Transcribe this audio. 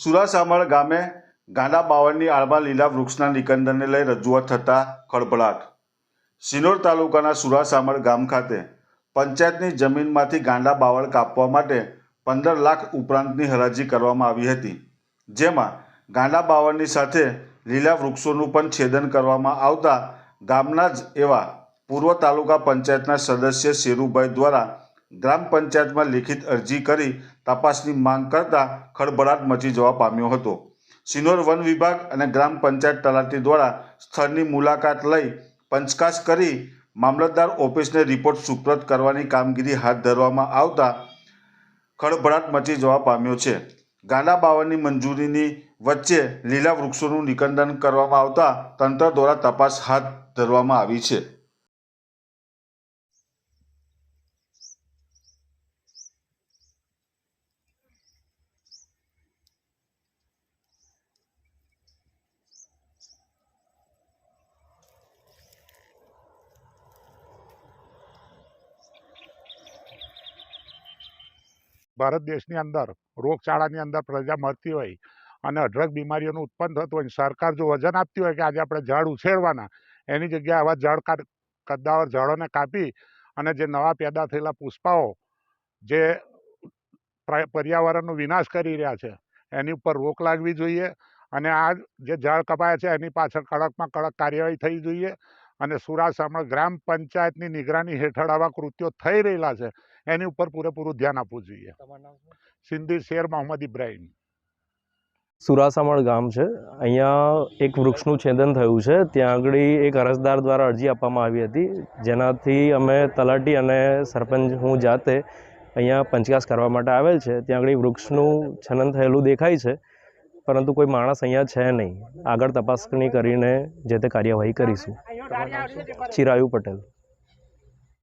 સુરાસામળ ગામે ગાંડા બાવળની આળમાં લીલા વૃક્ષના નિકંદનને લઈ રજૂઆત થતાં ખળભળાટ. સિનોર તાલુકાના સુરાસામળ ગામ ખાતે પંચાયતની જમીનમાંથી ગાંડા બાવળ કાપવા માટે પંદર લાખ ઉપરાંતની હરાજી કરવામાં આવી હતી, જેમાં ગાંડા બાવળની સાથે લીલા વૃક્ષોનું પણ છેદન કરવામાં આવતા ગામના જ એવા પૂર્વ તાલુકા પંચાયતના સદસ્ય શેરુભાઈ દ્વારા ગ્રામ પંચાયતમાં લિખિત અરજી કરી તપાસની માંગ કરતા ખળભળાટ મચી જવા પામ્યો હતો. સિનોર વન વિભાગ અને ગ્રામ પંચાયત તલાટી દ્વારા સ્થળની મુલાકાત લઈ પંચકાશ કરી મામલતદાર ઓફિસને રિપોર્ટ સુપ્રત કરવાની કામગીરી હાથ ધરવામાં આવતા ખળભળાટ મચી જવા પામ્યો છે. ગાંડા બાવળની મંજૂરીની વચ્ચે લીલા વૃક્ષોનું નિકંદન કરવામાં આવતા તંત્ર દ્વારા તપાસ હાથ ધરવામાં આવી છે. ભારત દેશની અંદર રોગચાળાની અંદર પ્રજા મરતી હોય અને અઢળક બીમારીઓનું ઉત્પન્ન થતું હોય સરકાર જો વજન આપતી હોય કે આજે આપણે ઝાડ ઉછેરવાના, એની જગ્યાએ આવા ઝાડ કાઢ, કદ્દાવર ઝાડોને કાપી અને જે નવા પેદા થયેલા પુષ્પાઓ જે પ્ર- પર્યાવરણનો વિનાશ કરી રહ્યા છે, એની ઉપર રોક લાગવી જોઈએ અને આ જે ઝાડ કપાયા છે એની પાછળ કડકમાં કડક કાર્યવાહી થવી જોઈએ અને સુરાસામણ ગ્રામ પંચાયતની નિગરાની હેઠળ આવા કૃત્યો થઈ રહેલા છે. એની ઉપર પૂરેપૂરું ધ્યાન આપવું જોઈએ. તમારું નામ શું? સિંધી શેર મોહમ્મદ ઇબ્રાહીમ. સુરાસામણ ગામ છે. અહીંયા એક વૃક્ષનું છેદન થયું છે. ત્યાં આગળ એક અરજદાર દ્વારા અરજી આપવામાં આવી હતી. જેનાથી અમે તલાટી અને સરપંચ હું જાતે અહીંયા પંચકાસ કરવા માટે આવેલ છે. ત્યાં આગળ વૃક્ષનું છનન થયેલું દેખાય છે. પરંતુ કોઈ માણસ અહીંયા છે નહીં. આગળ તપાસણી કરીને જે તે કાર્યવાહી કરીશું. ચિરાયુ પટેલ.